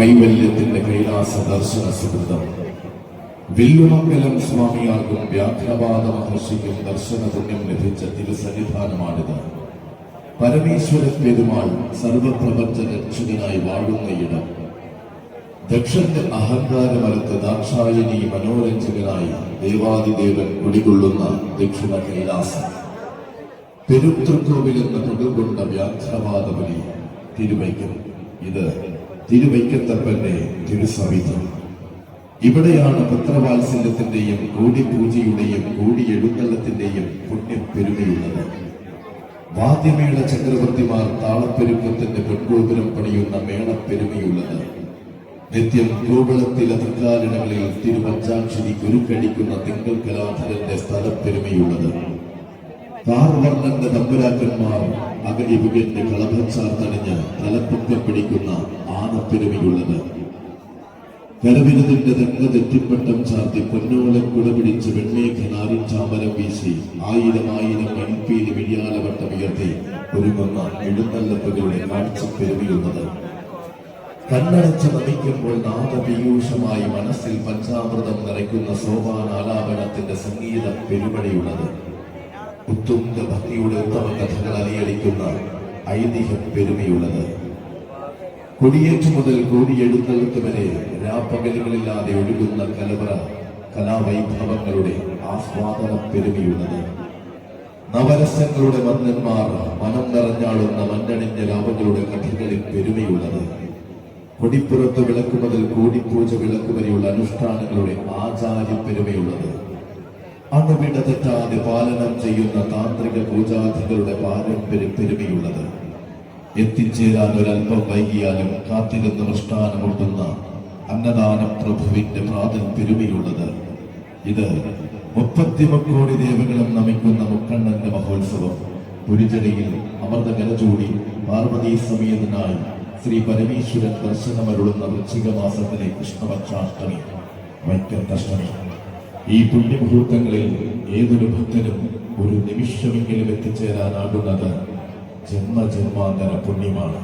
കൈവല്യത്തിന്റെ കൈലാസ ദർശന സുഹൃതം. വില്ലുമംഗലം സ്വാമിയാർക്കും വ്യാഘ്രവാദ മഹർഷിക്കും ദർശന പുണ്യം ലഭിച്ച തിരുസന്നിധാനമാണിത്. പരമേശ്വര പെരുമാൾ സർവപ്രപഞ്ച രക്ഷകനായി വാഴുന്ന ഇടം. ദക്ഷന്റെ അഹങ്കാരമലത്ത് ദാക്ഷായണി മനോരഞ്ജകനായി ദേവാദിദേവൻ കുടികൊള്ളുന്ന ദക്ഷിണ കൈലാസം. പെരുത്തൃക്കോവിൽ എന്ന തൊടുകൊണ്ട വ്യാഘ്രവാദബലി തിരുവയ്ക്കും ഇത് തിരുവൈക്കത്തപ്പന്റെ തിരുസവിധം. ഇവിടെയാണ് പുത്രവാത്സല്യത്തിന്റെയും കൂടിപൂജയുടെയും കൂടിയെഴുന്നള്ളത്തിന്റെയും പുണ്യം പെരുമയുള്ളത് വാദ്യമേള ചക്രവർത്തിമാർ താളപ്പെരുക്കത്തിന്റെ പെൺഗോപുരം പണിയുന്ന മേളപ്പെരുമയുള്ളത്. നിത്യം ഗോകുളത്തിൽ അധികാരിടങ്ങളിൽ തിരുവഞ്ചാക്ഷിരി ഗുരുക്കടിക്കുന്ന തിങ്കൾ കലാധരന്റെ സ്ഥലപ്പെരുമയുള്ളത്. കാർവർണന്റെ തമ്പുരാക്കന്മാർ അകലിപുകന്റെ കളഭച്ചാർത്തണിഞ്ഞ് തലപ്പൊക്കം പിടിക്കുന്ന ആനപ്പെരുമയുള്ളത് കരവിരുതിന്റെ തെങ്ങ് തെറ്റിപ്പട്ടം ചാർത്തി പൊന്നോളം കുടപിടിച്ച് വെണ്ണേഖനാരിൻ ചാമരം വീശി ആയിരം ആയിരം മണിപ്പീര് വിഴിയാലവട്ടം ഉയർത്തി ഒരുങ്ങുന്ന എഴുന്നള്ളപ്പുകളുടെ കാഴ്ചപ്പെരുമയുള്ളത് കണ്ണടച്ച് നമിക്കുമ്പോൾ നാദപീയൂഷമായി മനസ്സിൽ പഞ്ചാമൃതം നിറയ്ക്കുന്ന സോപാനാലാപനത്തിന്റെ സംഗീത പെരുമഴയുള്ളത്. ഉത്തുംഗ ഭക്തിയുടെ ഉത്തമ കഥകൾ അലിയടിക്കുന്ന ഐതിഹ്യം പെരുമയുള്ളത്. കൊടിയേറ്റു മുതൽ കോടിയെഴുന്നള്ളത്ത് വരെ രാപ്പകലുകളില്ലാതെ ഒഴുകുന്ന കലവറ കലാവൈഭവങ്ങളുടെ ആസ്വാദന പെരുമയുള്ളത്. നവരസങ്ങളുടെ മന്നന്മാർ മനം നിറഞ്ഞാടുന്ന മണ്ണണിഞ്ഞ ലാഭങ്ങളുടെ കഥകളിൽ പെരുമയുള്ളത്. കൊടിപ്പുറത്ത് വിളക്ക് മുതൽ കോടിപ്പൂജ വിളക്ക് വരെയുള്ള അനുഷ്ഠാനങ്ങളുടെ ആചാര്യ പെരുമയുള്ളത് അണുവിട തെറ്റാതെ പാലനം ചെയ്യുന്ന താന്ത്രിക പൂജാധികളുടെ പാരമ്പര്യം പെരുമയുള്ളത്. എത്തിച്ചേരാൻ ഒരല്പം വൈകിയാലും കാത്തിരുന്ന് മൃഷ്ടാനമുട്ടുന്ന അന്നദാന പ്രഭുവിന്റെ പ്രാതൽ പെരുമയുള്ളത്. ഇത് മുപ്പത്തിമുക്കോടി ദേവകളും നമിക്കുന്ന മുക്കണ്ണന്റെ മഹോത്സവം. പുരിചടിയിൽ അമൃത കലചൂടി പാർവതീ സമേതനായി ശ്രീ പരമേശ്വരൻ ദർശനമരുളുന്ന വൃശ്ചിക മാസത്തിലെ കൃഷ്ണപക്ഷാഷ്ടമി വൈക്കത്തഷ്ടമി ഈ പുണ്യമുഹൂർത്തങ്ങളിൽ ഏതൊരു ഭക്തനും ഒരു നിമിഷമെങ്കിലും എത്തിച്ചേരാനാകുന്നത് ജന്മജന്മാന്തര പുണ്യമാണ്.